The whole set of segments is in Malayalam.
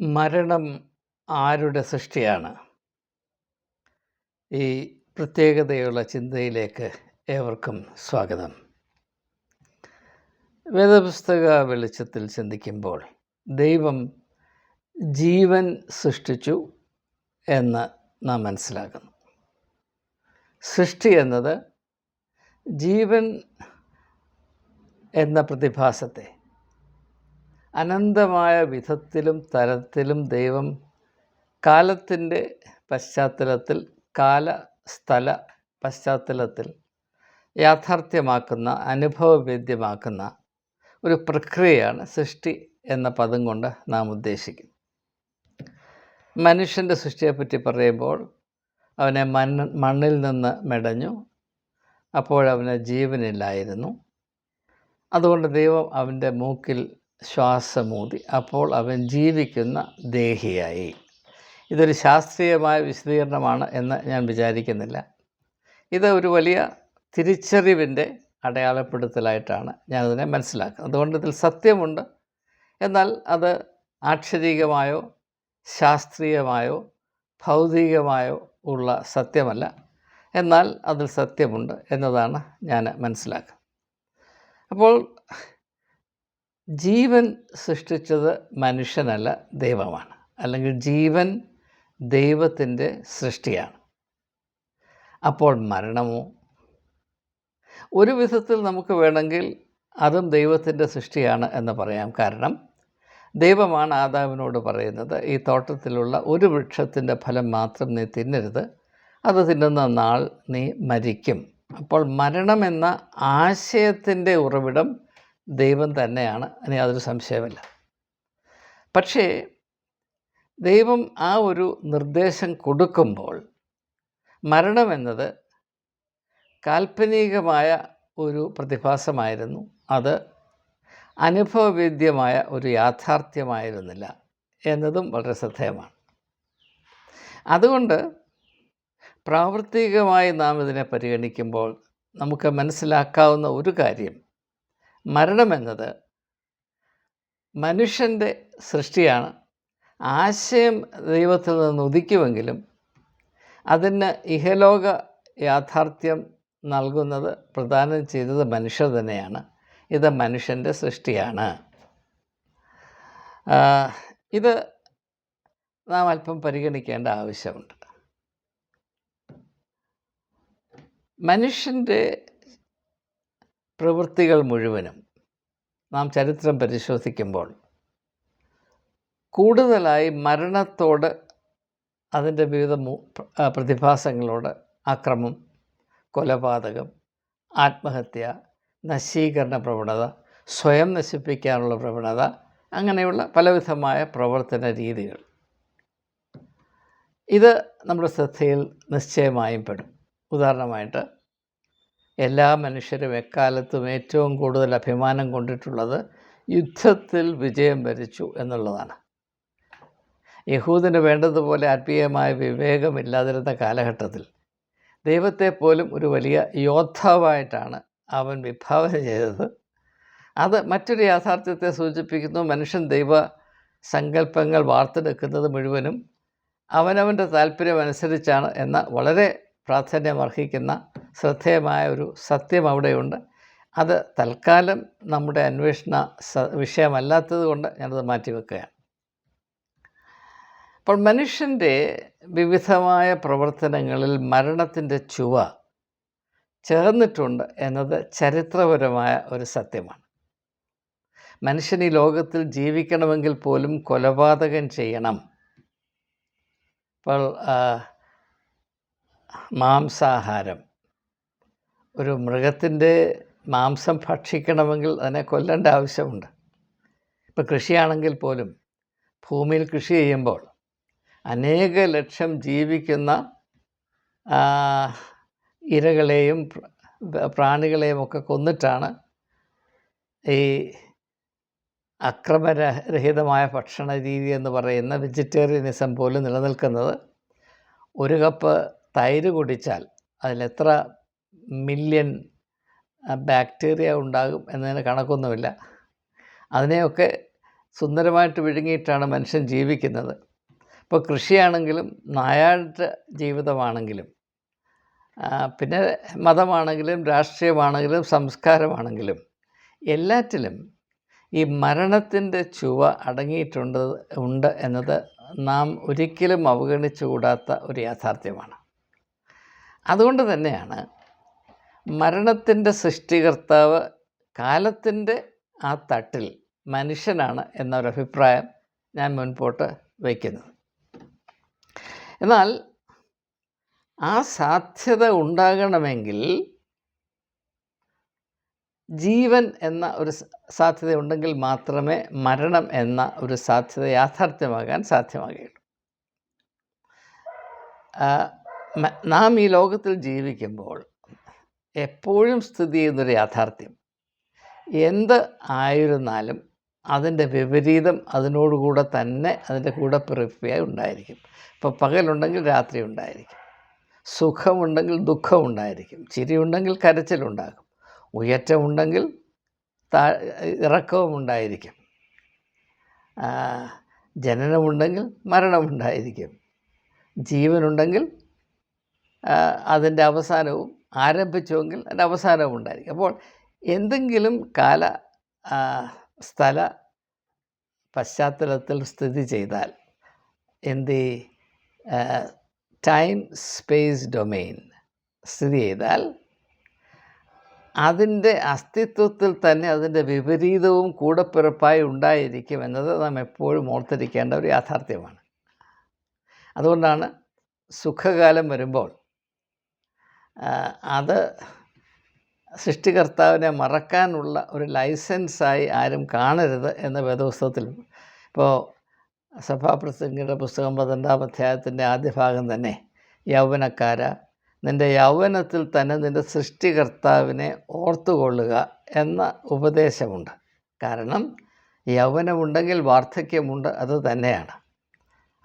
മരണം ആരുടെ സൃഷ്ടിയാണ്? ഈ പ്രത്യേകതയുള്ള ചിന്തയിലേക്ക് ഏവർക്കും സ്വാഗതം. വേദപുസ്തക വെളിച്ചത്തിൽ ചിന്തിക്കുമ്പോൾ ദൈവം ജീവൻ സൃഷ്ടിച്ചു എന്ന് നാം മനസ്സിലാക്കുന്നു. സൃഷ്ടി എന്നത് ജീവൻ എന്ന പ്രതിഭാസത്തെ അനന്തമായ വിധത്തിലും തരത്തിലും ദൈവം കാലത്തിന്റെ പശ്ചാത്തലത്തിൽ കാല സ്ഥല പശ്ചാത്തലത്തിൽ യാഥാർത്ഥ്യമാക്കുന്ന അനുഭവവേദ്യമാക്കുന്ന ഒരു പ്രക്രിയയാണ് സൃഷ്ടി എന്ന പദം കൊണ്ട് നാം ഉദ്ദേശിക്കുന്നത് മനുഷ്യന്റെ സൃഷ്ടിയെപ്പറ്റി പറയുമ്പോൾ അവനെ മണ്ണ് മണ്ണിൽ നിന്ന് മെടഞ്ഞു അപ്പോഴവന് ജീവനില്ലായിരുന്നു. അതുകൊണ്ട് ദൈവം അവന്റെ മൂക്കിൽ ശ്വാസമൂതി. അപ്പോൾ അവൻ ജീവിക്കുന്ന ദേഹിയായി. ഇതൊരു ശാസ്ത്രീയമായ വിശദീകരണമാണ് എന്ന് ഞാൻ വിചാരിക്കുന്നില്ല. ഇത് ഒരു വലിയ തിരിച്ചറിവിന്റെ അടയാളപ്പെടുത്തലായിട്ടാണ് ഞാനതിനെ മനസ്സിലാക്കുന്നത്. അതുകൊണ്ട് ഇതിൽ സത്യമുണ്ട്. എന്നാൽ അത് ആക്ഷരികമായോ ശാസ്ത്രീയമായോ ഭൗതികമായോ ഉള്ള സത്യമല്ല. എന്നാൽ അതിൽ സത്യമുണ്ട് എന്നതാണ് ഞാൻ മനസ്സിലാക്കുന്നത്. അപ്പോൾ ജീവൻ സൃഷ്ടിച്ചത് മനുഷ്യനല്ല ദൈവമാണ്. അല്ലെങ്കിൽ ജീവൻ ദൈവത്തിന്റെ സൃഷ്ടിയാണ്. അപ്പോൾ മരണമോ? ഒരു വിധത്തിൽ നമുക്ക് വേണമെങ്കിൽ അതും ദൈവത്തിന്റെ സൃഷ്ടിയാണ് എന്ന് പറയാം. കാരണം ദൈവമാണ് ആദാവിനോട് പറയുന്നത് ഈ തോട്ടത്തിലുള്ള ഒരു വൃക്ഷത്തിന്റെ ഫലം മാത്രം നീ തിന്നരുത് അത് തിന്നുന്ന നാൾ നീ മരിക്കും. അപ്പോൾ മരണമെന്ന ആശയത്തിന്റെ ഉറവിടം ദൈവം തന്നെയാണ്. അതിന് യാതൊരു സംശയമില്ല പക്ഷേ ദൈവം ആ ഒരു നിർദ്ദേശം കൊടുക്കുമ്പോൾ മരണമെന്നത് കാൽപ്പനികമായ ഒരു പ്രതിഭാസമായിരുന്നു. അത് അനുഭവവേദ്യമായ ഒരു യാഥാർത്ഥ്യമായിരുന്നില്ല എന്നതും വളരെ ശ്രദ്ധേയമാണ്. അതുകൊണ്ട് പ്രാവർത്തികമായി നാം ഇതിനെ പരിഗണിക്കുമ്പോൾ നമുക്ക് മനസ്സിലാക്കാവുന്ന ഒരു കാര്യം മരണമെന്നത് മനുഷ്യന്റെ സൃഷ്ടിയാണ്. ആശയം ദൈവത്തിൽ നിന്ന് ഉദിക്കുമെങ്കിലും അതിന് ഇഹലോക യാഥാർത്ഥ്യം നൽകുന്നത് പ്രദാനം ചെയ്തത് മനുഷ്യർ തന്നെയാണ്. ഇത് മനുഷ്യന്റെ സൃഷ്ടിയാണ്. ഇത് നാം അല്പം പരിഗണിക്കേണ്ട ആവശ്യമുണ്ട്. മനുഷ്യന്റെ പ്രവൃത്തികൾ മുഴുവനും നാം ചരിത്രം പരിശോധിക്കുമ്പോൾ കൂടുതലായി മരണത്തോട് അതിന്റെ വിവിധ പ്രതിഭാസങ്ങളോട് അക്രമം കൊലപാതകം ആത്മഹത്യ നശീകരണ പ്രവണത സ്വയം നശിപ്പിക്കാനുള്ള പ്രവണത അങ്ങനെയുള്ള പലവിധമായ പ്രവർത്തന രീതികൾ. ഇത് നമ്മുടെ ശ്രദ്ധയിൽ നിശ്ചയമായും പെടും. ഉദാഹരണമായിട്ട് എല്ലാ മനുഷ്യരും എക്കാലത്തും ഏറ്റവും കൂടുതൽ അഭിമാനം കൊണ്ടിട്ടുള്ളത് യുദ്ധത്തിൽ വിജയം വരിച്ചു എന്നുള്ളതാണ്. യഹൂദിന് വേണ്ടതുപോലെ ആത്മീയമായ വിവേകമില്ലാതിരുന്ന കാലഘട്ടത്തിൽ ദൈവത്തെ പോലും ഒരു വലിയ യോദ്ധാവായിട്ടാണ് അവൻ വിഭാവനം ചെയ്തത്. അത് മറ്റൊരു യാഥാർത്ഥ്യത്തെ സൂചിപ്പിക്കുന്നു. മനുഷ്യൻ ദൈവ സങ്കല്പങ്ങൾ വാർത്തെടുക്കുന്നത് മുഴുവനും അവനവന്റെ താല്പര്യമനുസരിച്ചാണ് എന്ന വളരെ പ്രാധാന്യമർഹിക്കുന്ന ശ്രദ്ധേയമായ ഒരു സത്യം അവിടെയുണ്ട്. അത് തൽക്കാലം നമ്മുടെ അന്വേഷണ സ വിഷയമല്ലാത്തത് കൊണ്ട് ഞാനത് മാറ്റിവെക്കുകയാണ്. അപ്പോൾ മനുഷ്യന്റെ വിവിധമായ പ്രവർത്തനങ്ങളിൽ മരണത്തിന്റെ ചുവ ചേർന്നിട്ടുണ്ട് എന്നത് ചരിത്രപരമായ ഒരു സത്യമാണ്. മനുഷ്യൻ ഈ ലോകത്തിൽ ജീവിക്കണമെങ്കിൽ പോലും കൊലപാതകം ചെയ്യണം. ഇപ്പോൾ മാംസാഹാരം. ഒരു മൃഗത്തിന്റെ മാംസം ഭക്ഷിക്കണമെങ്കിൽ അതിനെ കൊല്ലേണ്ട ആവശ്യമുണ്ട്. ഇപ്പോൾ കൃഷിയാണെങ്കിൽ പോലും ഭൂമിയിൽ കൃഷി ചെയ്യുമ്പോൾ അനേക ലക്ഷം ജീവിക്കുന്ന ഇരകളെയും പ്രാണികളെയും ഒക്കെ കൊന്നിട്ടാണ് ഈ അക്രമരഹിതമായ ഭക്ഷണ രീതി എന്ന് പറയുന്ന വെജിറ്റേറിയനിസം പോലും നിലനിൽക്കുന്നത്. ഒരു കപ്പ് തൈര് കുടിച്ചാൽ അതിലെത്ര മില്യൺ ബാക്ടീരിയ ഉണ്ടാകും എന്നതിന് കണക്കൊന്നുമില്ല. അതിനെയൊക്കെ സുന്ദരമായിട്ട് വിഴുങ്ങിയിട്ടാണ് മനുഷ്യൻ ജീവിക്കുന്നത്. ഇപ്പോൾ കൃഷിയാണെങ്കിലും നായാട്ട് ജീവിതമാണെങ്കിലും പിന്നെ മതമാണെങ്കിലും രാഷ്ട്രീയമാണെങ്കിലും സംസ്കാരമാണെങ്കിലും എല്ലാറ്റിലും ഈ മരണത്തിന്റെ ചുവ അടങ്ങിയിട്ടുണ്ട് ഉണ്ട് എന്നത് നാം ഒരിക്കലും അവഗണിച്ചുകൂടാത്ത ഒരു യാഥാർത്ഥ്യമാണ്. അതുകൊണ്ട് തന്നെയാണ് മരണത്തിന്റെ സൃഷ്ടികർത്താവ് കാലത്തിന്റെ ആ തട്ടിൽ മനുഷ്യനാണ് എന്നൊരഭിപ്രായം ഞാൻ മുൻപോട്ട് വയ്ക്കുന്നത് എന്നാൽ ആ സാധ്യത ഉണ്ടാകണമെങ്കിൽ ജീവൻ എന്ന ഒരു സാധ്യത ഉണ്ടെങ്കിൽ മാത്രമേ മരണം എന്ന ഒരു സാധ്യത യാഥാർത്ഥ്യമാകാൻ സാധ്യമാകുകയുള്ളൂ. നാം ഈ ലോകത്തിൽ ജീവിക്കുമ്പോൾ എപ്പോഴും സ്ഥിതി ചെയ്യുന്നൊരു യാഥാർത്ഥ്യം. എന്ത് ആയിരുന്നാലും അതിന്റെ വിപരീതം അതിനോടുകൂടെ തന്നെ അതിന്റെ കൂടെ പിറപ്പിയായി ഉണ്ടായിരിക്കും. ഇപ്പോൾ പകലുണ്ടെങ്കിൽ രാത്രി ഉണ്ടായിരിക്കും. സുഖമുണ്ടെങ്കിൽ ദുഃഖമുണ്ടായിരിക്കും ചിരിയുണ്ടെങ്കിൽ കരച്ചിലുണ്ടാകും ഉയറ്റമുണ്ടെങ്കിൽ താ ഇറക്കവും ഉണ്ടായിരിക്കും. ജനനമുണ്ടെങ്കിൽ മരണമുണ്ടായിരിക്കും ജീവനുണ്ടെങ്കിൽ അതിന്റെ അവസാനവും ആരംഭിച്ചുവെങ്കിൽ അതിന്റെ അവസാനവും ഉണ്ടായിരിക്കും അപ്പോൾ എന്തെങ്കിലും കാല സ്ഥല പശ്ചാത്തലത്തിൽ സ്ഥിതി ചെയ്താൽ എന്ത് ടൈം സ്പേസ് ഡൊമെയിൻ സ്ഥിതി ചെയ്താൽ അതിന്റെ അസ്തിത്വത്തിൽ തന്നെ അതിന്റെ വിപരീതവും കൂടപ്പിറപ്പായി ഉണ്ടായിരിക്കും എന്നത് നാം എപ്പോഴും ഓർത്തിരിക്കേണ്ട ഒരു യാഥാർത്ഥ്യമാണ്. അതുകൊണ്ടാണ് സുഖകാലം വരുമ്പോൾ അത് സൃഷ്ടികർത്താവിനെ മറക്കാനുള്ള ഒരു ലൈസൻസായി ആരും കാണരുത് എന്ന വേദപുസ്തകത്തിൽ ഇപ്പോൾ സഭാപ്രസംഗിയുടെ പുസ്തകം പന്ത്രണ്ടാം അധ്യായത്തിന്റെ ആദ്യ ഭാഗം തന്നെ യൗവനക്കാര നിന്റെ യൗവനത്തിൽ തന്നെ നിന്റെ സൃഷ്ടികർത്താവിനെ ഓർത്തുകൊള്ളുക എന്ന ഉപദേശമുണ്ട്. കാരണം യൗവനമുണ്ടെങ്കിൽ വാർദ്ധക്യമുണ്ട് അത് തന്നെയാണ്.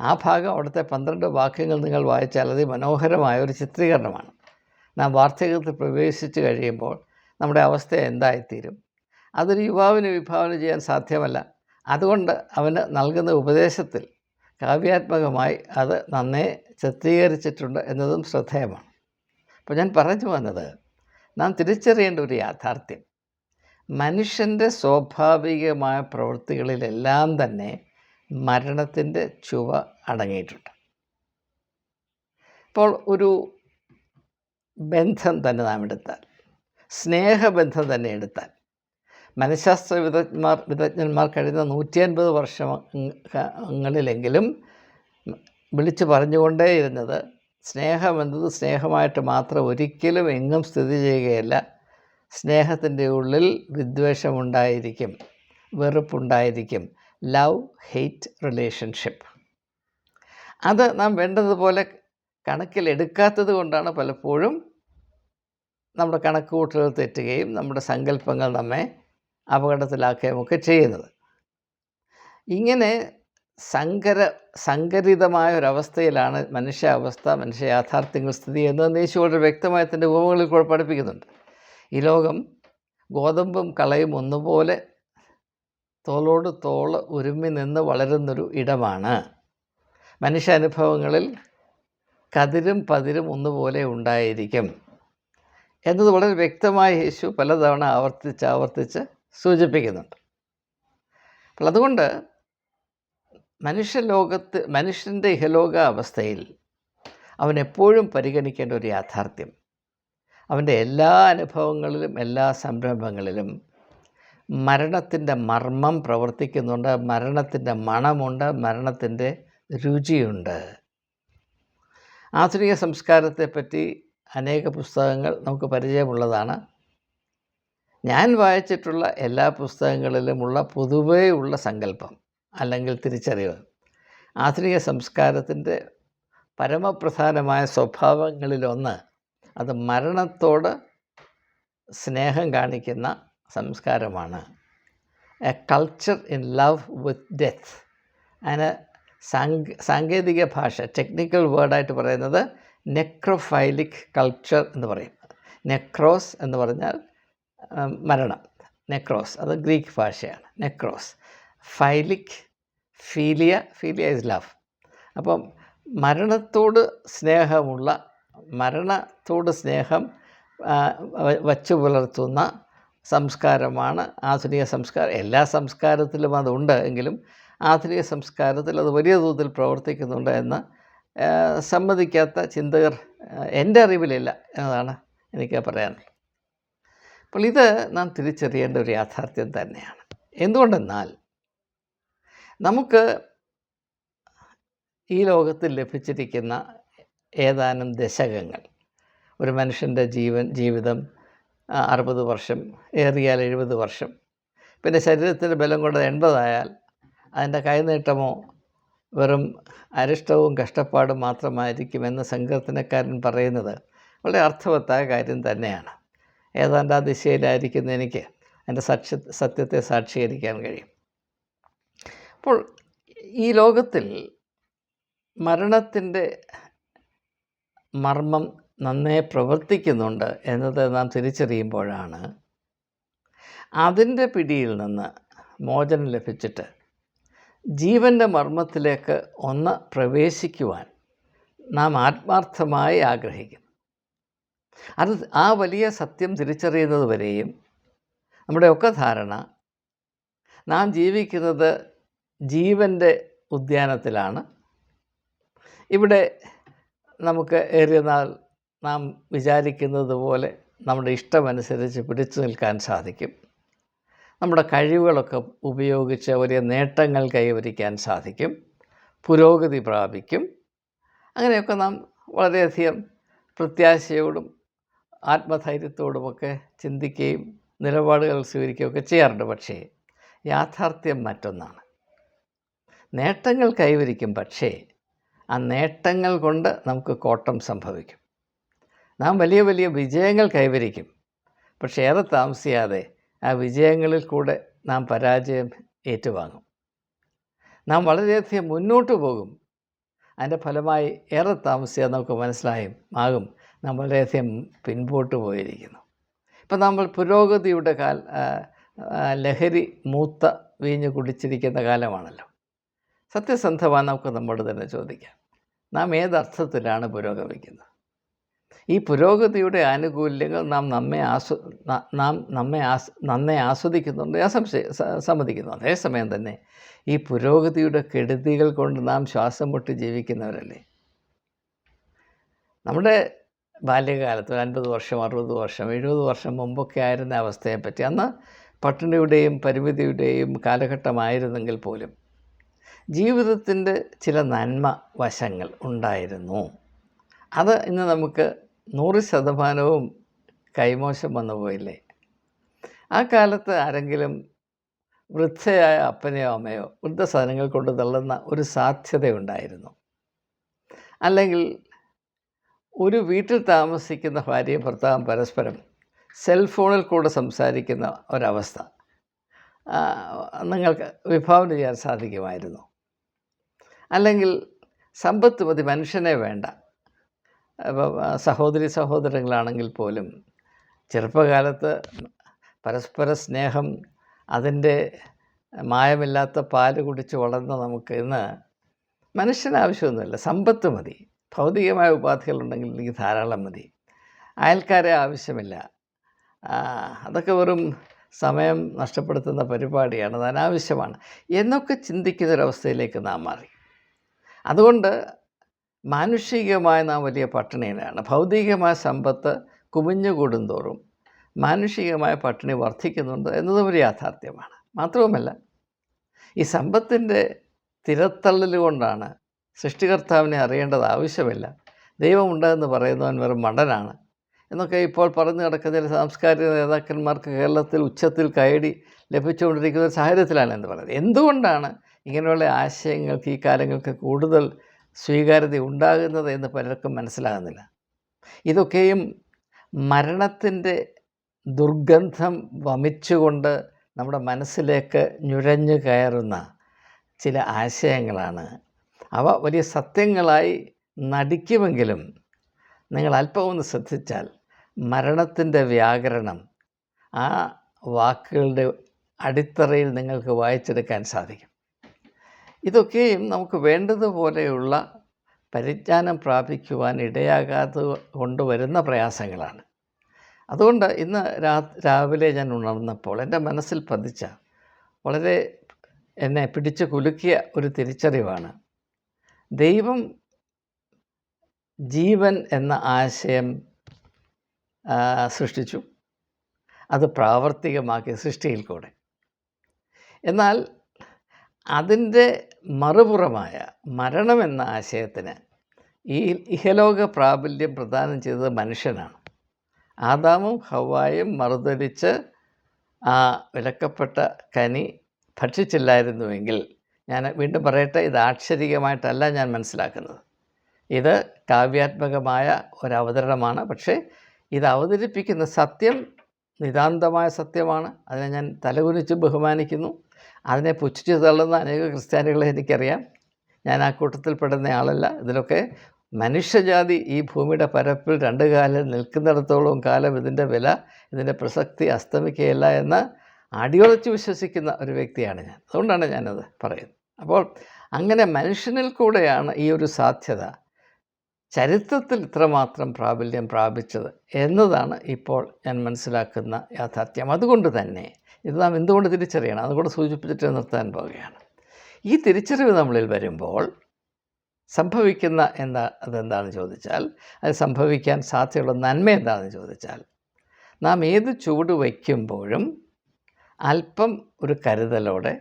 ആ ഭാഗം അവിടുത്തെ പന്ത്രണ്ട് വാക്യങ്ങൾ നിങ്ങൾ വായിച്ചാൽ അതിമനോഹരമായ ഒരു ചിത്രീകരണമാണ്. നാം വാർദ്ധക്യത്തിൽ പ്രവേശിച്ച് കഴിയുമ്പോൾ നമ്മുടെ അവസ്ഥ എന്തായിത്തീരും? അതൊരു യുവാവിന് വിഭാവന ചെയ്യാൻ സാധ്യമല്ല. അതുകൊണ്ട് അവന് നൽകുന്ന ഉപദേശത്തിൽ കാവ്യാത്മകമായി അത് നന്നേ ചിത്രീകരിച്ചിട്ടുണ്ട് എന്നതും ശ്രദ്ധേയമാണ്. അപ്പോൾ ഞാൻ പറഞ്ഞു വന്നത് നാം തിരിച്ചറിയേണ്ട ഒരു യാഥാർത്ഥ്യം. മനുഷ്യന്റെ സ്വാഭാവികമായ പ്രവൃത്തികളിലെല്ലാം തന്നെ മരണത്തിന്റെ ചുവ അടങ്ങിയിട്ടുണ്ട്. ഇപ്പോൾ ഒരു ബന്ധം തന്നെ നാം എടുത്താൽ സ്നേഹബന്ധം തന്നെ എടുത്താൽ. മനഃശാസ്ത്ര വിദഗ്ധന്മാർ വിദഗ്ധന്മാർ കഴിഞ്ഞ നൂറ്റി അൻപത് വർഷങ്ങളിലെങ്കിലും വിളിച്ചു പറഞ്ഞുകൊണ്ടേയിരുന്നത് സ്നേഹമെന്നത് സ്നേഹമായിട്ട് മാത്രം ഒരിക്കലും എങ്ങും സ്ഥിതി ചെയ്യുകയല്ല. സ്നേഹത്തിന്റെ ഉള്ളിൽ വിദ്വേഷമുണ്ടായിരിക്കും വെറുപ്പുണ്ടായിരിക്കും. Love hate relationship. അത് നാം വേണ്ടതുപോലെ കണക്കിലെടുക്കാത്തത് കൊണ്ടാണ് പലപ്പോഴും നമ്മുടെ കണക്കുകൂട്ടലുകൾ തെറ്റുകയും നമ്മുടെ സങ്കല്പങ്ങൾ നമ്മെ അപകടത്തിലാക്കുകയും ഒക്കെ ചെയ്യുന്നത്. ഇങ്ങനെ സങ്കര സങ്കരിതമായ ഒരവസ്ഥയിലാണ് മനുഷ്യാവസ്ഥ മനുഷ്യ യാഥാർത്ഥ്യങ്ങൾ സ്ഥിതി ചെയ്യുന്നത് യേശു വളരെ വ്യക്തമായി തന്റെ ഉപമകളിൽ കൂടെ പഠിപ്പിക്കുന്നുണ്ട്. ഈ ലോകം ഗോതമ്പും കളയും ഒന്നുപോലെ തോളോട് തോൾ ഒരുമി നിന്ന് വളരുന്നൊരു ഇടമാണ്. മനുഷ്യാനുഭവങ്ങളിൽ കതിരും പതിരും ഒന്നുപോലെ ഉണ്ടായിരിക്കും എന്നത് വളരെ വ്യക്തമായി യേശു പലതവണ ആവർത്തിച്ച് ആവർത്തിച്ച് സൂചിപ്പിക്കുന്നുണ്ട്. അപ്പോൾ അതുകൊണ്ട് മനുഷ്യലോകത്ത് മനുഷ്യന്റെ ഇഹലോക അവസ്ഥയിൽ അവൻ എപ്പോഴും പരിഗണിക്കേണ്ട ഒരു യാഥാർത്ഥ്യം. അവന്റെ എല്ലാ അനുഭവങ്ങളിലും എല്ലാ സംരംഭങ്ങളിലും മരണത്തിന്റെ മർമ്മം പ്രവർത്തിക്കുന്നുണ്ട് മരണത്തിന്റെ മണമുണ്ട് മരണത്തിന്റെ രുചിയുണ്ട്. ആധുനിക സംസ്കാരത്തെപ്പറ്റി അനേക പുസ്തകങ്ങൾ നമുക്ക് പരിചയമുള്ളതാണ്. ഞാൻ വായിച്ചിട്ടുള്ള എല്ലാ പുസ്തകങ്ങളിലുമുള്ള പൊതുവേ ഉള്ള സങ്കല്പം അല്ലെങ്കിൽ തിരിച്ചറിവ് ആധുനിക സംസ്കാരത്തിന്റെ പരമപ്രധാനമായ സ്വഭാവങ്ങളിലൊന്ന് അത് മരണത്തോട് സ്നേഹം കാണിക്കുന്ന സംസ്കാരമാണ്. A culture in love with death അതിന് സാങ്കേതിക ഭാഷ ടെക്നിക്കൽ വേർഡായിട്ട് പറയുന്നത് നെക്രോഫൈലിക് കൾച്ചർ എന്ന് പറയും. നെക്രോസ് എന്ന് പറഞ്ഞാൽ മരണം. നെക്രോസ് അത് ഗ്രീക്ക് ഭാഷയാണ്. നെക്രോസ് ഫൈലിക് ഫീലിയ ഫീലിയ ഇസ് ലവ് അപ്പം മരണത്തോട് സ്നേഹമുള്ള മരണത്തോട് സ്നേഹം വച്ചു പുലർത്തുന്ന സംസ്കാരമാണ് ആധുനിക സംസ്കാരം. എല്ലാ സംസ്കാരത്തിലും അതുണ്ട് എങ്കിലും ആധുനിക സംസ്കാരത്തിൽ അത് വലിയ തോതിൽ പ്രവർത്തിക്കുന്നുണ്ട് എന്ന് സമ്മതിക്കാത്ത ചിന്തകർ എന്റെ അറിവിലില്ല എന്നതാണ് എനിക്ക് പറയാനുള്ളത്. അപ്പോൾ ഇത് നാം തിരിച്ചറിയേണ്ട ഒരു യാഥാർത്ഥ്യം തന്നെയാണ്. എന്തുകൊണ്ടെന്നാൽ നമുക്ക് ഈ ലോകത്തിൽ ലഭിച്ചിരിക്കുന്ന ഏതാനും ദശകങ്ങൾ ഒരു മനുഷ്യന്റെ ജീവൻ ജീവിതം അറുപത് വർഷം ഏറിയാൽ എഴുപത് വർഷം പിന്നെ ശരീരത്തിന്റെ ബലം കൊണ്ട് എൺപതായാൽ അതിന്റെ കൈനീട്ടമോ വെറും അരിഷ്ടവും കഷ്ടപ്പാടും മാത്രമായിരിക്കുമെന്ന് സങ്കീർത്തനക്കാരൻ പറയുന്നത് വളരെ അർത്ഥവത്തായ കാര്യം തന്നെയാണ്. ഏതാണ്ട് ആ ദിശയിലായിരിക്കുന്ന എനിക്ക് എന്റെ സത്യ സത്യത്തെ സാക്ഷീകരിക്കാൻ കഴിയും. അപ്പോൾ ഈ ലോകത്തിൽ മരണത്തിന്റെ മർമ്മം നന്നേ പ്രവർത്തിക്കുന്നുണ്ട് എന്നത് നാം തിരിച്ചറിയുമ്പോഴാണ് അതിന്റെ പിടിയിൽ നിന്ന് മോചനം ലഭിച്ചിട്ട് ജീവന്റെ മർമ്മത്തിലേക്ക് ഒന്ന് പ്രവേശിക്കുവാൻ നാം ആത്മാർത്ഥമായി ആഗ്രഹിക്കുന്നു. അത് ആ വലിയ സത്യം തിരിച്ചറിയുന്നത് വരെയും നമ്മുടെയൊക്കെ ധാരണ നാം ജീവിക്കുന്നത് ജീവന്റെ ഉദ്യാനത്തിലാണ്. ഇവിടെ നമുക്ക് ഏറിയ നാൾ നാം വിചാരിക്കുന്നത് പോലെ നമ്മുടെ ഇഷ്ടമനുസരിച്ച് പിടിച്ചു നിൽക്കാൻ സാധിക്കും. നമ്മുടെ കഴിവുകളൊക്കെ ഉപയോഗിച്ച് വലിയ നേട്ടങ്ങൾ കൈവരിക്കാൻ സാധിക്കും പുരോഗതി പ്രാപിക്കും. അങ്ങനെയൊക്കെ നാം വളരെയധികം പ്രത്യാശയോടും ആത്മധൈര്യത്തോടുമൊക്കെ ചിന്തിക്കുകയും നിലപാടുകൾ സ്വീകരിക്കുകയൊക്കെ ചെയ്യാറുണ്ട്. പക്ഷേ യാഥാർത്ഥ്യം മറ്റൊന്നാണ്. നേട്ടങ്ങൾ കൈവരിക്കും പക്ഷേ ആ നേട്ടങ്ങൾ കൊണ്ട് നമുക്ക് കോട്ടം സംഭവിക്കും. നാം വലിയ വലിയ വിജയങ്ങൾ കൈവരിക്കും. പക്ഷേ ഏറെ താമസിയാതെ ആ വിജയങ്ങളിൽ കൂടെ നാം പരാജയം ഏറ്റുവാങ്ങും. നാം വളരെയധികം മുന്നോട്ട് പോകും. അതിന്റെ ഫലമായി ഏറെ താമസിയാതെ നമുക്ക് മനസ്സിലായും ആകും. നാം വളരെയധികം പിൻപോട്ട് പോയിരിക്കുന്നു. ഇപ്പം നമ്മൾ പുരോഗതിയുടെ കാൽ ലഹരി മൂത്ത വീഞ്ഞ് കുടിച്ചിരിക്കുന്ന കാലമാണല്ലോ. സത്യസന്ധമായി നമുക്ക് നമ്മോട് തന്നെ ചോദിക്കാം. നാം ഏതർത്ഥത്തിലാണ് പുരോഗമിക്കുന്നത്? ഈ പുരോഗതിയുടെ ആനുകൂല്യങ്ങൾ നാം നമ്മെ ആസ്വ നാം നമ്മെ ആസ് നന്നെ ആസ്വദിക്കുന്നുണ്ട്. ഞാൻ സംശയ സമ്മതിക്കുന്നു. അതേസമയം തന്നെ ഈ പുരോഗതിയുടെ കെടുതികൾ കൊണ്ട് നാം ശ്വാസം മുട്ടി ജീവിക്കുന്നവരല്ലേ? നമ്മുടെ ബാല്യകാലത്ത് ഒരു അൻപത് വർഷം അറുപത് വർഷം എഴുപത് വർഷം മുമ്പൊക്കെ ആയിരുന്ന അവസ്ഥയെപ്പറ്റി അന്ന് പട്ടിണിയുടെയും പരിമിതിയുടെയും കാലഘട്ടമായിരുന്നെങ്കിൽ പോലും ജീവിതത്തിന്റെ ചില നന്മ വശങ്ങൾ ഉണ്ടായിരുന്നു. അത് ഇന്ന് നമുക്ക് നൂറ് ശതമാനവും കൈമോശം വന്നു പോയില്ലേ? ആ കാലത്ത് ആരെങ്കിലും വൃദ്ധയായ അപ്പനെയോ അമ്മയോ വൃദ്ധസാധനങ്ങൾ കൊണ്ട് തള്ളുന്ന ഒരു സാധ്യതയുണ്ടായിരുന്നു. അല്ലെങ്കിൽ ഒരു വീട്ടിൽ താമസിക്കുന്ന ഭാര്യയും ഭർത്താവും പരസ്പരം സെൽഫോണിൽ കൂടെ സംസാരിക്കുന്ന ഒരവസ്ഥ. നിങ്ങൾക്ക് വിഭാവനം ചെയ്യാൻ സാധിക്കുമായിരുന്നു. അല്ലെങ്കിൽ സമ്പത്ത് മതി മനുഷ്യനെ വേണ്ട. സഹോദരി സഹോദരങ്ങളാണെങ്കിൽ പോലും ചെറുപ്പകാലത്ത് പരസ്പര സ്നേഹം അതിന്റെ മായമില്ലാത്ത പാൽ കുടിച്ച് വളർന്ന നമുക്ക് ഇന്ന് മനുഷ്യന് ആവശ്യമൊന്നുമില്ല സമ്പത്ത് മതി. ഭൗതികമായ ഉപാധികളുണ്ടെങ്കിൽ എനിക്ക് ധാരാളം മതി. അയൽക്കാരെ ആവശ്യമില്ല. അതൊക്കെ വെറും സമയം നഷ്ടപ്പെടുത്തുന്ന പരിപാടിയാണ്. അത് അനാവശ്യമാണ്. എന്നൊക്കെ ചിന്തിക്കുന്നൊരവസ്ഥയിലേക്ക് നാം മാറി. അതുകൊണ്ട് മാനുഷികമായ നാം വലിയ പട്ടിണിയിലാണ്. ഭൗതികമായ സമ്പത്ത് കുമിഞ്ഞുകൂടും തോറും മാനുഷികമായ പട്ടിണി വർദ്ധിക്കുന്നുണ്ട് എന്നതും ഒരു യാഥാർത്ഥ്യമാണ്. മാത്രവുമല്ല ഈ സമ്പത്തിന്റെ തിരത്തള്ളൽ കൊണ്ടാണ് സൃഷ്ടികർത്താവിനെ അറിയേണ്ടത് ആവശ്യമില്ല. ദൈവമുണ്ടെന്ന് പറയുന്നവൻ വെറും മണ്ടനാണ്. എന്നൊക്കെ ഇപ്പോൾ പറഞ്ഞു നടക്കുന്ന ചില സാംസ്കാരിക നേതാക്കന്മാർക്ക് കേരളത്തിൽ ഉച്ചത്തിൽ കയടി ലഭിച്ചുകൊണ്ടിരിക്കുന്ന ഒരു സാഹചര്യത്തിലാണ് എന്ന് പറയുന്നത്. എന്തുകൊണ്ടാണ് ഇങ്ങനെയുള്ള ആശയങ്ങൾക്ക് ഈ കാലങ്ങൾക്ക് കൂടുതൽ സ്വീകാര്യത ഉണ്ടാകുന്നത് എന്ന് പലർക്കും മനസ്സിലാകുന്നില്ല. ഇതൊക്കെയും മരണത്തിന്റെ ദുർഗന്ധം വമിച്ചുകൊണ്ട് നമ്മുടെ മനസ്സിലേക്ക് ഞുഴഞ്ഞു കയറുന്ന ചില ആശയങ്ങളാണ്. അവ വലിയ സത്യങ്ങളായി നടിക്കുമെങ്കിലും നിങ്ങൾ അല്പം ഒന്ന് ശ്രദ്ധിച്ചാൽ മരണത്തിന്റെ വ്യാകരണം ആ വാക്കുകളുടെ അടിത്തറയിൽ നിങ്ങൾക്ക് വായിച്ചെടുക്കാൻ സാധിക്കും. ഇതൊക്കെയും നമുക്ക് വേണ്ടതുപോലെയുള്ള പരിജ്ഞാനം പ്രാപിക്കുവാൻ ഇടയാകാതെ കൊണ്ടുവരുന്ന പ്രയാസങ്ങളാണ്. അതുകൊണ്ട് ഇന്ന് രാ രാവിലെ ഞാൻ ഉണർന്നപ്പോൾ എന്റെ മനസ്സിൽ പതിച്ച വളരെ എന്നെ പിടിച്ച് കുലുക്കിയ ഒരു തിരിച്ചറിവാണ്. ദൈവം ജീവൻ എന്ന ആശയം സൃഷ്ടിച്ചു. അത് പ്രാവർത്തികമാക്കി സൃഷ്ടിയിൽ കൂടെ. എന്നാൽ അതിന്റെ മറുപുറമായ മരണമെന്ന ആശയത്തിന് ഈ ഇഹലോക പ്രാബല്യം പ്രദാനം ചെയ്തത് മനുഷ്യനാണ്. ആദാമും ഹവായും മറുതലിച്ച് ആ വിലക്കപ്പെട്ട കനി ഭക്ഷിച്ചില്ലായിരുന്നുവെങ്കിൽ ഞാൻ വീണ്ടും പറയട്ടെ ഇത് ആക്ഷരികമായിട്ടല്ല ഞാൻ മനസ്സിലാക്കുന്നത്. ഇത് കാവ്യാത്മകമായ ഒരവതരണമാണ്. പക്ഷേ ഇത് അവതരിപ്പിക്കുന്ന സത്യം നിതാന്തമായ സത്യമാണ്. അതിനെ ഞാൻ തലകുനിച്ച് ബഹുമാനിക്കുന്നു. അതിനെ പുച്ഛിച്ചു തള്ളുന്ന അനേക ക്രിസ്ത്യാനികളെ എനിക്കറിയാം. ഞാൻ ആ കൂട്ടത്തിൽപ്പെടുന്ന ആളല്ല. ഇതിലൊക്കെ മനുഷ്യജാതി ഈ ഭൂമിയുടെ പരപ്പിൽ രണ്ട് കാലം നിൽക്കുന്നിടത്തോളം കാലം ഇതിന്റെ വില ഇതിന്റെ പ്രസക്തി അസ്തമിക്കുകയില്ല എന്ന് അടിയുറച്ച് വിശ്വസിക്കുന്ന ഒരു വ്യക്തിയാണ് ഞാൻ. അതുകൊണ്ടാണ് ഞാനത് പറയുന്നത്. അപ്പോൾ അങ്ങനെ മനുഷ്യനിൽ കൂടെയാണ് ഈ ഒരു സാധ്യത. ചരിത്രത്തിൽ ഇത്രമാത്രം പ്രാബല്യം പ്രാപിച്ചത് എന്നതാണ് ഇപ്പോൾ ഞാൻ മനസ്സിലാക്കുന്ന യാഥാർത്ഥ്യം. അതുകൊണ്ട് തന്നെ ഇത് നാം എന്തുകൊണ്ട് തിരിച്ചറിയണം? അതുകൂടെ സൂചിപ്പിച്ചിട്ട് നിർത്താൻ പോവുകയാണ്. ഈ തിരിച്ചറിവ് നമ്മളിൽ വരുമ്പോൾ സംഭവിക്കുന്ന എന്താ അതെന്താണെന്ന് ചോദിച്ചാൽ അത് സംഭവിക്കാൻ സാധ്യതയുള്ള നന്മ എന്താണെന്ന് ചോദിച്ചാൽ നാം ഏത് ചൂട് വയ്ക്കുമ്പോഴും അല്പം ഒരു കരുതലോടെ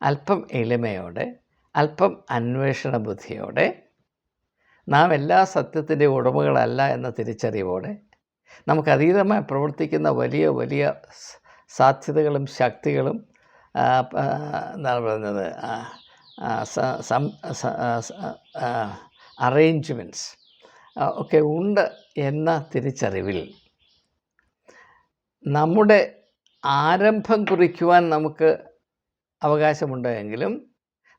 അല്പം എളിമയോടെ അല്പം അന്വേഷണ ബുദ്ധിയോടെ നാം എല്ലാ സത്യത്തിന്റെ ഉടമകളല്ല എന്ന തിരിച്ചറിവോടെ നമുക്കതീതമായി പ്രവർത്തിക്കുന്ന വലിയ വലിയ സാധ്യതകളും ശക്തികളും എന്താണ് പറയുന്നത് അറേഞ്ച്മെന്റ്സ് ഒക്കെ ഉണ്ട് എന്ന തിരിച്ചറിവിൽ. നമ്മുടെ ആരംഭം കുറിക്കുവാൻ നമുക്ക് അവകാശമുണ്ടെങ്കിലും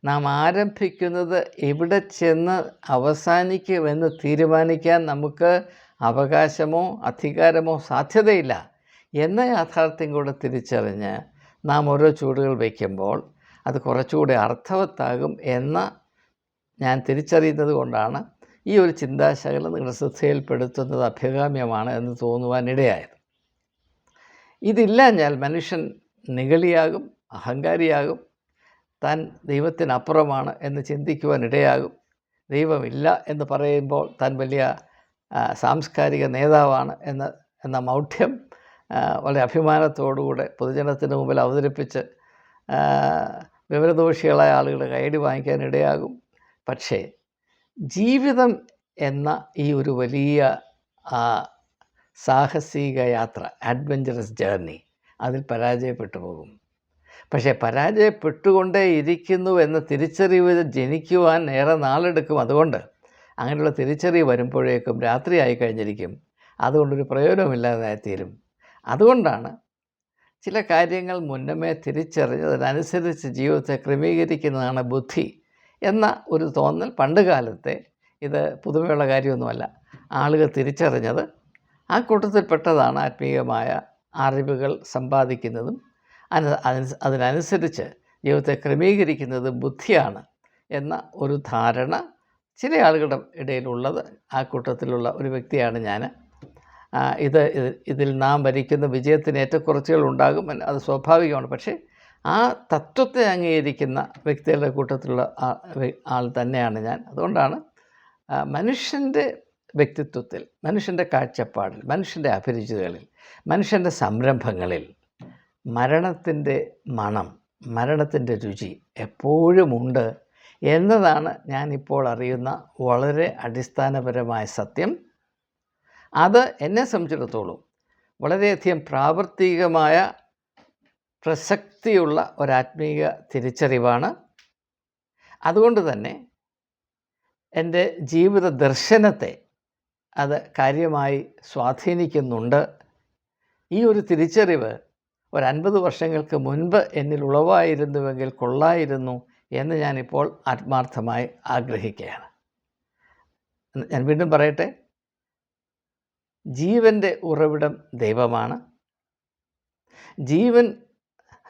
നാം ആരംഭിക്കുന്നത് എവിടെ ചെന്ന് അവസാനിക്കുമെന്ന് തീരുമാനിക്കാൻ നമുക്ക് അവകാശമോ അധികാരമോ സാധ്യതയില്ല. എന്ന യാഥാർത്ഥ്യം കൂടെ തിരിച്ചറിഞ്ഞ് നാം ഓരോ ചൂടുകൾ വയ്ക്കുമ്പോൾ അത് കുറച്ചുകൂടി അർത്ഥവത്താകും എന്ന ഞാൻ തിരിച്ചറിയുന്നത് കൊണ്ടാണ് ഈ ഒരു ചിന്താശകലം നിങ്ങളുടെ ശ്രദ്ധയിൽപ്പെടുത്തുന്നത് അഭ്യഗാമ്യമാണ് എന്ന് തോന്നുവാനിടയായത് ഇതില്ലാഞ്ഞാൽ മനുഷ്യൻ നിഗളിയാകും അഹങ്കാരിയാകും താൻ ദൈവത്തിനപ്പുറമാണ് എന്ന് ചിന്തിക്കുവാൻ ഇടയാകും. ദൈവമില്ല എന്ന് പറയുമ്പോൾ താൻ വലിയ സാംസ്കാരിക നേതാവാണ് എന്ന എന്ന മൗഢ്യം വളരെ അഭിമാനത്തോടുകൂടെ പൊതുജനത്തിന് മുമ്പിൽ അവതരിപ്പിച്ച് വിവരദോഷികളായ ആളുകളുടെ കൈയടി വാങ്ങിക്കാൻ ഇടയാകും. പക്ഷേ ജീവിതം എന്ന ഈ ഒരു വലിയ സാഹസിക യാത്ര അഡ്വഞ്ചറസ് ജേർണി അതിൽ പരാജയപ്പെട്ടു പോകും. പക്ഷേ പരാജയപ്പെട്ടുകൊണ്ടേ ഇരിക്കുന്നു എന്ന തിരിച്ചറിവ് ജനിക്കുവാൻ ഏറെ നാളെടുക്കും. അതുകൊണ്ട് അങ്ങനെയുള്ള തിരിച്ചറിവ് വരുമ്പോഴേക്കും രാത്രിയായി കഴിഞ്ഞിരിക്കും. അതുകൊണ്ടൊരു പ്രയോജനമില്ലാതായി തീരും അതുകൊണ്ടാണ് ചില കാര്യങ്ങൾ മുന്നമേ തിരിച്ചറിഞ്ഞതിനനുസരിച്ച് ജീവിതത്തെ ക്രമീകരിക്കുന്നതാണ് ബുദ്ധി എന്ന ഒരു തോന്നൽ പണ്ട് കാലത്തെ ഇത് പുതുമയുള്ള കാര്യമൊന്നുമല്ല. ആളുകൾ തിരിച്ചറിഞ്ഞത് ആ കൂട്ടത്തിൽപ്പെട്ടതാണ് ആത്മീയമായ അറിവുകൾ സമ്പാദിക്കുന്നതും അതിനനുസരിച്ച് ജീവിതത്തെ ക്രമീകരിക്കുന്നത് ബുദ്ധിയാണ് എന്ന ഒരു ധാരണ ചില ആളുകളുടെ ഇടയിലുള്ളത്. ആ കൂട്ടത്തിലുള്ള ഒരു വ്യക്തിയാണ് ഞാൻ. ഇത് ഇത് ഇതിൽ നാം ഭരിക്കുന്ന വിജയത്തിന് ഏറ്റക്കുറച്ചുകൾ ഉണ്ടാകും അത് സ്വാഭാവികമാണ്. പക്ഷേ ആ തത്വത്തെ അംഗീകരിക്കുന്ന വ്യക്തികളുടെ കൂട്ടത്തിലുള്ള ആൾ തന്നെയാണ് ഞാൻ. അതുകൊണ്ടാണ് മനുഷ്യന്റെ വ്യക്തിത്വത്തിൽ മനുഷ്യന്റെ കാഴ്ചപ്പാടിൽ മനുഷ്യന്റെ അഭിരുചികളിൽ മനുഷ്യന്റെ സംരംഭങ്ങളിൽ മരണത്തിന്റെ മണം മരണത്തിന്റെ രുചി എപ്പോഴും ഉണ്ട് എന്നതാണ് ഞാനിപ്പോൾ അറിയുന്ന വളരെ അടിസ്ഥാനപരമായ സത്യം. അത് എന്നെ സംബന്ധിച്ചിടത്തോളം വളരെയധികം പ്രാവർത്തികമായ പ്രസക്തിയുള്ള ഒരാത്മീയ തിരിച്ചറിവാണ്. അതുകൊണ്ട് തന്നെ എന്റെ ജീവിത ദർശനത്തെ അത് കാര്യമായി സ്വാധീനിക്കുന്നുണ്ട്. ഈ ഒരു തിരിച്ചറിവ് ഒരു അൻപത് വർഷങ്ങൾക്ക് മുൻപ് എന്നിൽ ഉളവായിരുന്നുവെങ്കിൽ കൊള്ളായിരുന്നു എന്ന് ഞാനിപ്പോൾ ആത്മാർത്ഥമായി ആഗ്രഹിക്കുകയാണ്. ഞാൻ വീണ്ടും പറയട്ടെ? ജീവന്റെ ഉറവിടം ദൈവമാണ്. ജീവൻ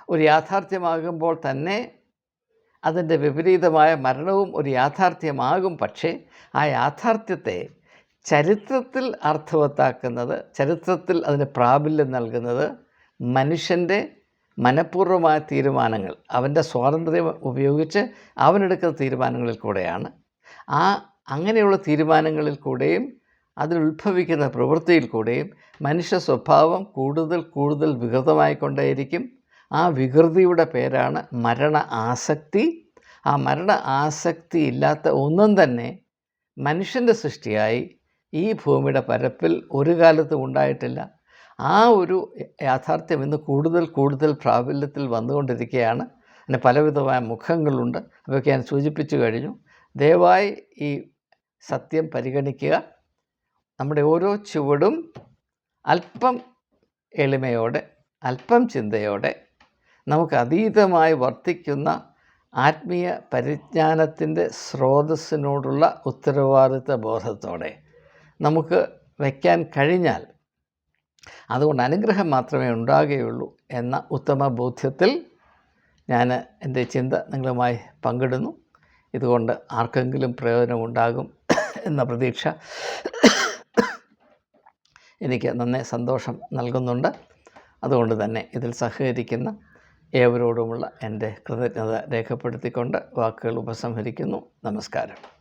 ഒരു യാഥാർത്ഥ്യമാകുമ്പോൾ തന്നെ അതിന്റെ വിപരീതമായ മരണവും ഒരു യാഥാർത്ഥ്യമാകും. പക്ഷേ ആ യാഥാർത്ഥ്യത്തെ ചരിത്രത്തിൽ അർത്ഥവത്താക്കുന്നത് ചരിത്രത്തിൽ അതിന് പ്രാബല്യം നൽകുന്നത് മനുഷ്യന്റെ മനഃപൂർവമായ തീരുമാനങ്ങൾ അവന്റെ സ്വാതന്ത്ര്യം ഉപയോഗിച്ച് അവനെടുക്കുന്ന തീരുമാനങ്ങളിൽ കൂടെയാണ്. ആ അങ്ങനെയുള്ള തീരുമാനങ്ങളിൽ കൂടെയും അതിലുത്ഭവിക്കുന്ന പ്രവൃത്തിയിൽ കൂടെയും മനുഷ്യ സ്വഭാവം കൂടുതൽ കൂടുതൽ വികൃതമായിക്കൊണ്ടേയിരിക്കും. ആ വികൃതിയുടെ പേരാണ് മരണ ആസക്തി. ആ മരണ ആസക്തി ഇല്ലാത്ത ഒന്നും തന്നെ മനുഷ്യന്റെ സൃഷ്ടിയായി ഈ ഭൂമിയുടെ പരപ്പിൽ ഒരു കാലത്തും ഉണ്ടായിട്ടില്ല. ആ ഒരു യാഥാർത്ഥ്യം ഇന്ന് കൂടുതൽ കൂടുതൽ പ്രാബല്യത്തിൽ വന്നുകൊണ്ടിരിക്കുകയാണ്. അതിന് പലവിധമായ മുഖങ്ങളുണ്ട്. അതൊക്കെ ഞാൻ സൂചിപ്പിച്ചു കഴിഞ്ഞു. ദയവായി ഈ സത്യം പരിഗണിക്കുക. നമ്മുടെ ഓരോ ചുവടും അല്പം എളിമയോടെ അല്പം ചിന്തയോടെ നമുക്ക് അതീതമായി വർത്തിക്കുന്ന ആത്മീയ പരിജ്ഞാനത്തിന്റെ സ്രോതസ്സിനോടുള്ള ഉത്തരവാദിത്വ ബോധത്തോടെ നമുക്ക് വയ്ക്കാൻ കഴിഞ്ഞാൽ അതുകൊണ്ട് അനുഗ്രഹം മാത്രമേ ഉണ്ടാകുകയുള്ളൂ എന്ന ഉത്തമ ബോധ്യത്തിൽ ഞാൻ എന്റെ ചിന്ത നിങ്ങളുമായി പങ്കിടുന്നു. ഇതുകൊണ്ട് ആർക്കെങ്കിലും പ്രയോജനമുണ്ടാകും എന്ന പ്രതീക്ഷ എനിക്ക് നന്നേ സന്തോഷം നൽകുന്നുണ്ട്. അതുകൊണ്ട് തന്നെ ഇതിൽ സഹകരിക്കുന്ന ഏവരോടുമുള്ള എന്റെ കൃതജ്ഞത രേഖപ്പെടുത്തിക്കൊണ്ട് വാക്കുകൾ ഉപസംഹരിക്കുന്നു. നമസ്കാരം.